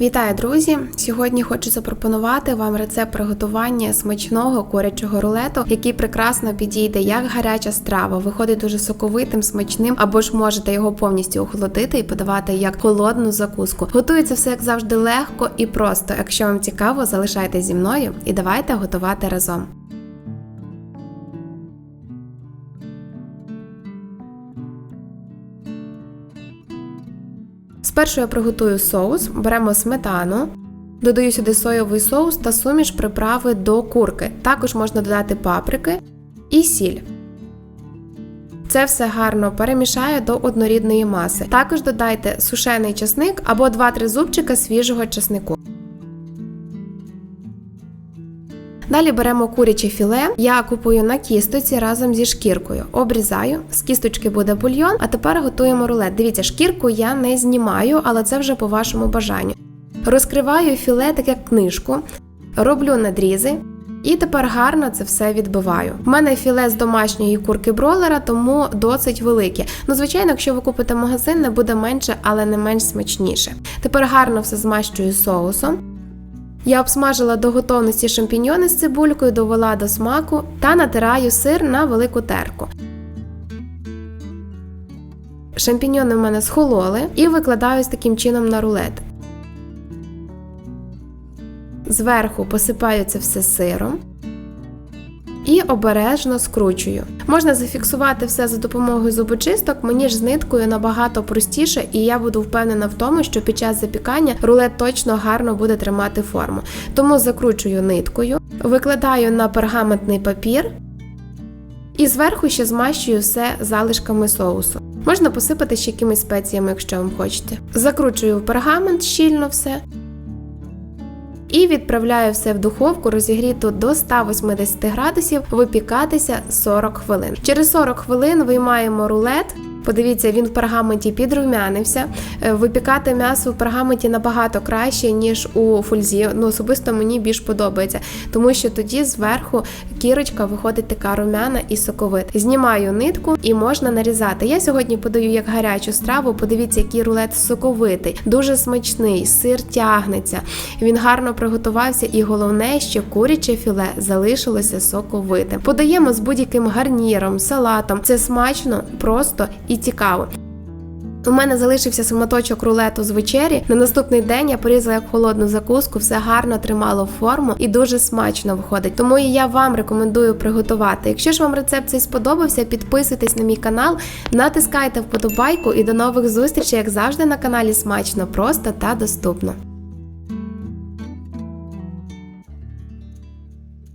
Вітаю, друзі! Сьогодні хочу запропонувати вам рецепт приготування смачного курячого рулету, який прекрасно підійде як гаряча страва, виходить дуже соковитим, смачним, або ж можете його повністю охолодити і подавати як холодну закуску. Готується все як завжди легко і просто. Якщо вам цікаво, залишайтесь зі мною і давайте готувати разом. Спершу я приготую соус, беремо сметану, додаю сюди соєвий соус та суміш приправи до курки. Також можна додати паприки і сіль. Це все гарно перемішаю до однорідної маси. Також додайте сушений часник або 2-3 зубчика свіжого часнику. Далі беремо куряче філе. Я купую на кісточці разом зі шкіркою. Обрізаю, з кісточки буде бульйон, а тепер готуємо рулет. Дивіться, шкірку я не знімаю, але це вже по вашому бажанню. Розкриваю філе так як книжку, роблю надрізи. І тепер гарно це все відбиваю. У мене філе з домашньої курки бролера, тому досить велике. Ну, звичайно, якщо ви купите магазин, не буде менше, але не менш смачніше. Тепер гарно все змащую соусом. Я обсмажила до готовності шампіньйони з цибулькою, довела до смаку та натираю сир на велику терку. Шампіньйони в мене схололи і викладаю таким чином на рулет. Зверху посипаю це все сиром обережно скручую. Можна зафіксувати все за допомогою зубочисток, мені ж з ниткою набагато простіше, і я буду впевнена в тому, що під час запікання рулет точно гарно буде тримати форму. Тому закручую ниткою, викладаю на пергаментний папір і зверху ще змащую все залишками соусу. Можна посипати ще якимись спеціями, якщо вам хочете. Закручую в пергамент щільно все. І відправляю все в духовку розігріту до 180 градусів випікатися 40 хвилин. Через 40 хвилин виймаємо рулет. Подивіться, він в пергаменті підрумянився. Е, Випікати м'ясо в пергаменті набагато краще, ніж у фользі. Ну, особисто мені більш подобається, тому що тоді зверху кірочка виходить така румяна і соковита. Знімаю нитку і можна нарізати. Я сьогодні подаю як гарячу страву. Подивіться, який рулет соковитий, дуже смачний, сир тягнеться. Він гарно приготувався, і головне, що куряче філе залишилося соковитим. Подаємо з будь-яким гарніром, салатом. Це смачно, просто і цікаво. У мене залишився самоточок рулету з вечері. На наступний день я порізала як холодну закуску, все гарно тримало форму і дуже смачно виходить. Тому і я вам рекомендую приготувати. Якщо ж вам рецепт цей сподобався, підписуйтесь на мій канал, натискайте вподобайку і до нових зустрічей, як завжди, на каналі Смачно, просто та доступно.